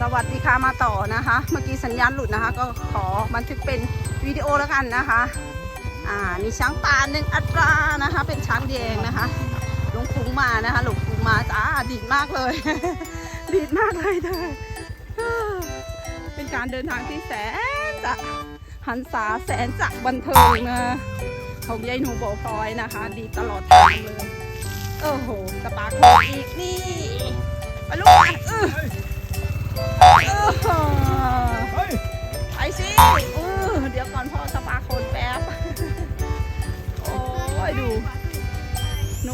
สวัสดีค่ะมาต่อนะคะ เมื่อกี้สัญญาณหลุดนะคะ ก็ขอบันทึกเป็นวิดีโอแล้วกันนะคะอ่ามีช้างป่าหนึ่งอัตรานะคะ เป็นช้างแดงนะคะหลวงพุงมานะคะหลวงพุงมาจ้าดีดมากเลย ดีดมากเลยเธอเป็นการเดินทางที่แสนจะหันษาแสนจะบันเทิงนะของยายหนูโบอพลอยนะคะ ดีตลอดทางเลยโอ้โหสปาร์คโคอีกนี่ไปลูกเออ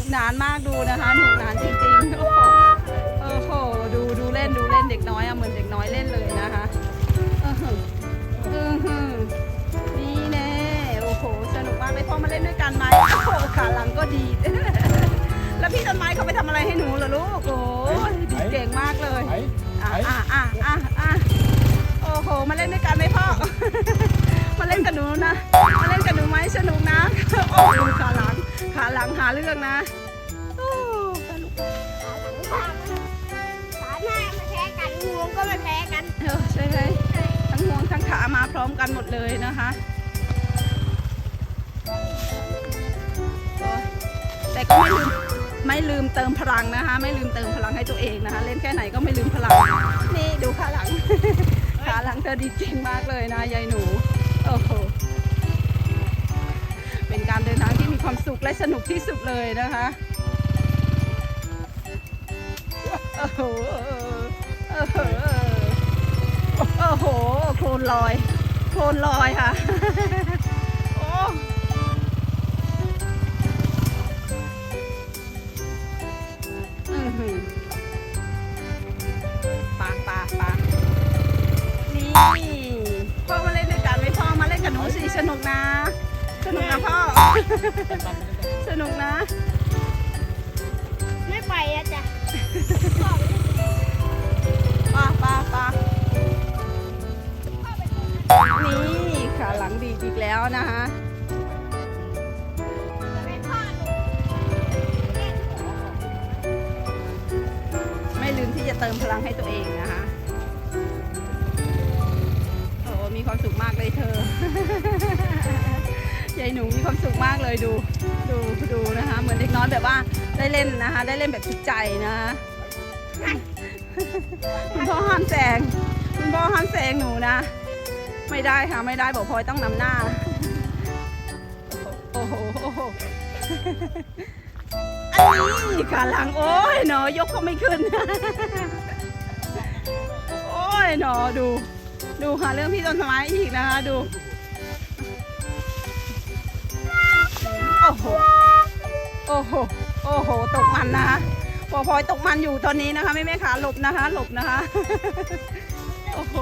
กหนานมากดูนะคะหนุกหนานจริงๆโอ้โหโอ้โหดูดูเล่นดูเล่นเด็กน้อยอะเหมือนเด็กน้อยเล่นเลยนะคะเออหือเออหือนี่แน่โอ้โหสนุกมากเลยพ่อมาเล่นด้วยกันไหมโอ้โหขาหลังก็ดี แล้วพี่ต้นไม้เขาไปทำอะไรให้หนูเหรอลูกโอ้ยดีเก่งมากเลยอะอะอะอะอะโอ้โหมาเล่นด้วยกันไหมพ่อมาเล่นกับหนูนะ มาเล่นกับหนูไหมสนุกนะ โอ้ดูขาหลัง ขาหลังหาเรื่องนะ ร้อมกันหมดเลยนะคะแต่ก็ไม่ลืมไม่ลืมเติมพลังนะคะ ไม่ลืมเติมพลังให้ตัวเองนะคะ เล่นแค่ไหนก็ไม่ลืมพลัง นี่ดูขาหลัง ขาหลังเธอดีจริงมากเลยนะยายหนูโอ้โหเป็นการเดินทางที่มีความสุขและสนุกที่สุดเลยนะคะโอ้โหโอ้โหโอ้โหโคลนลอย โคลนลอยค่ะ โอ้อื้อหือปาปาปานี่พ่อมาเล่นด้วยกันไหมพ่อมาเล่นกับหนูสิสนุกนะ สนุกนะพ่อ สนุกนะ ไม่ไปอะจ้ะปาปาปา นี่ขาหลังดีอีกแล้วนะคะไม่ลืมที่จะเติมพลังให้ตัวเองนะคะโอ้มีความสุขมากเลยเธอยายหนูมีความสุขมากเลยดูดูดูนะคะ เหมือนเด็กน้อยแบบว่าได้เล่นนะคะ ได้เล่นแบบจิตใจนะคะคุณพ่อห้ามแซงคุณพ่อห้ามแซงหนูนะ ไม่ได้ค่ะไม่ได้บอกพลอยต้องนำหน้าโอ้โหอ้โหอันนี้ขาหลังโอ้ยหนอยกก็ไม่ขึ้น โอ้ยหนอดู ดูค่ะเรื่องพี่ต้นไม้อีกนะคะดู โอ้โห โอ้โห โอ้โห ตกมันนะคะพอพลอยตกมันอยู่ตอนนี้นะคะ ไม่แม่ขาหลบนะคะ หลบนะคะ โอ้โห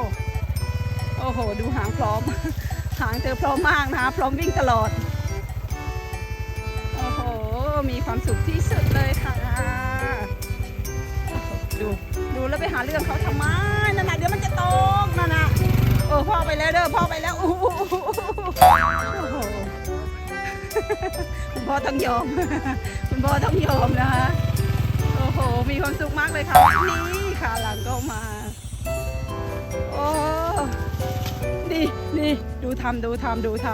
โอ้โห ดูหางพร้อม หางเธอพร้อมมากนะคะพร้อมวิ่งตลอด โอ้โห มีความสุขที่สุดเลยค่ะ ดู ดูแล้วไปหาเรื่องเขาทำไมนั่นน่ะเดี๋ยวมันจะตกนั่นน่ะโอ้พ่อไปแล้วเด้อพ่อไปแล้วโอ้โหโอ้โหคุณพ่อต้องยอม คุณพ่อต้องยอมนะคะโอ้โห มีความสุขมากเลยค่ะ นี่ขาหลังก็มา โอ้ นี่นี่ดูทำดูทำดูท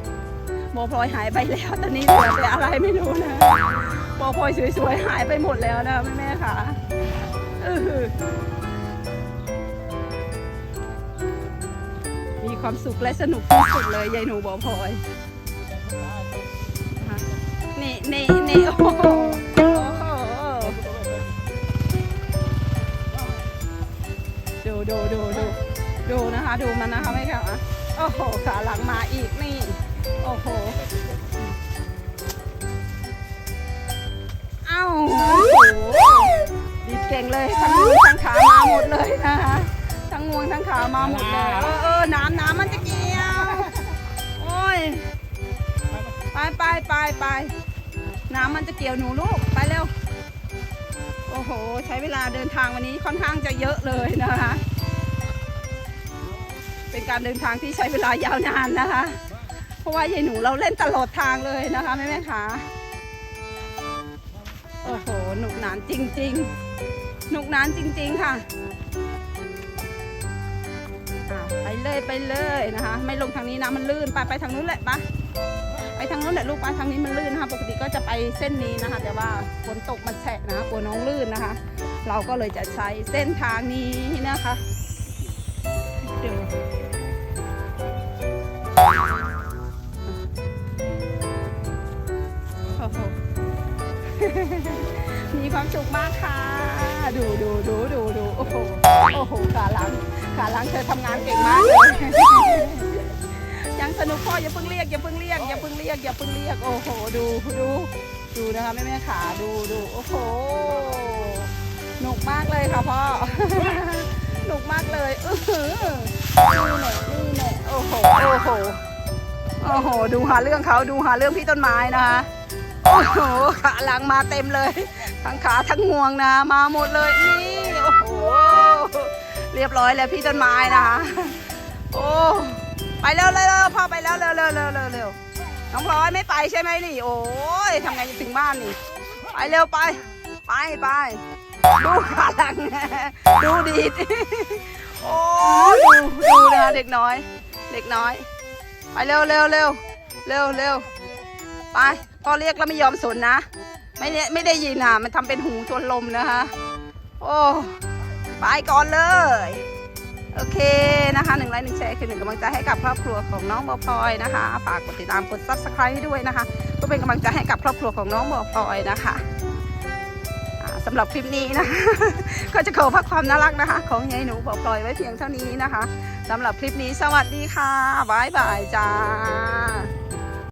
ำโมพลอยหายไปแล้วตอนนี้เหลือแต่อะไรไม่รู้นะโมพลอยสวยๆหายไปหมดแล้วนะแม่ๆค่ะมีความสุขและสนุกที่สุดเลยยายหนูบอพลอยนี่นี่นี่โอ้โหดูดูดูดู นะคะดูมันนะคะไม่ค่ะโอ้โหขาหลังมาอีกนี่ โอ้โหเอ้าโอ้โหดีดเก่งเลยทั้งงวงทั้งขามาหมดเลยนะคะทั้งงวงทั้งขามาหมดเลยเออเออน้ำน้ำมันจะเกี่ยวโอ้ยไปไปไปไปน้ำมันจะเกี่ยวหนูลูกไปเร็วโอ้โห ใช้เวลาเดินทางวันนี้ค่อนข้างจะเยอะเลยนะคะ เป็นการเดินทางที่ใช้เวลายาวนานนะคะ เพราะว่ายายหนูเราเล่นตลอดทางเลยนะคะแม่แม่ขาโอ้โหหนุกหนานจริงๆหนุกหนานจริง ๆค่ะไปเลยไปเลยนะคะ ไม่ลงทางนี้นะมันลื่นไปไปทางนู้นแหละปะไปทางนู้นแหละลูกไปทางนี้มันลื่นนะคะ ปกติก็จะไปเส้นนี้นะคะ แต่ว่าฝนตกมันแฉะนะคะกลัวน้องลื่นนะคะ เราก็เลยจะใช้เส้นทางนี้นะคะ เดี๋ยวโอ้โหมีความสุขมากค่ะ ดูดูดูดูดูโอ้โหโอ้โหขาหลังขาหลังเธอทำงานเก่งมากเลยยังสนุกพ่ออย่าเพิ่งเรียกอย่าเพิ่งเรียกอย่าเพิ่งเรียกอย่าเพิ่งเรียกโอ้โห ดูดูดูนะคะแม่แม่ขาดูดูโอ้โหหนุกมากเลยค่ะพ่อ นุกมากเลยอื้อหือนี่แหละนี่แหละโอ้โห โอ้โห โอ้โห ดูหาเรื่องเขาดูหาเรื่องพี่ต้นไม้นะคะโอ้โห ขาหลังมาเต็มเลย ทั้งขาทั้งงวงนะ มาหมดเลยนี่โอ้โห เรียบร้อยแล้วพี่ต้นไม้นะคะโอ้ไปเร็วเร็วเร็วพ่อไปแล้วเร็วเร็วเร็วเร็วเร็วน้องพลอยไม่ไปใช่ไหมนี่ โอ้ยทำไงจะถึงบ้านนี่ ไปเร็วไป ไปไป ดูขาหลัง ดูดีดโอ้ดูดูนะคะเด็กน้อย เด็กน้อย ไปเร็วเร็วเร็วเร็วเร็วไปพอเรียกแล้วไม่ยอมสนนะ ไม่ได้ไม่ได้ยินอะ มันทำเป็นหูทวนลมนะคะ โอ้ไปก่อนเลย โอเคนะคะหนึ่งไลค์หนึ่งแชร์คือหนึ่งกำลังใจให้กับครอบครัวของน้องบอพลอยนะคะ ฝากกดติดตามกด subscribe ให้ด้วยนะคะเพื่อเป็นกำลังใจให้กับครอบครัวของน้องบอพลอยนะคะ สำหรับคลิปนี้นะ ก็จะขอพักความน่ารักนะคะ ของยายหนูบอกปล่อยไว้เพียงเท่านี้นะคะสำหรับคลิปนี้สวัสดีค่ะบ๊ายบายจ้า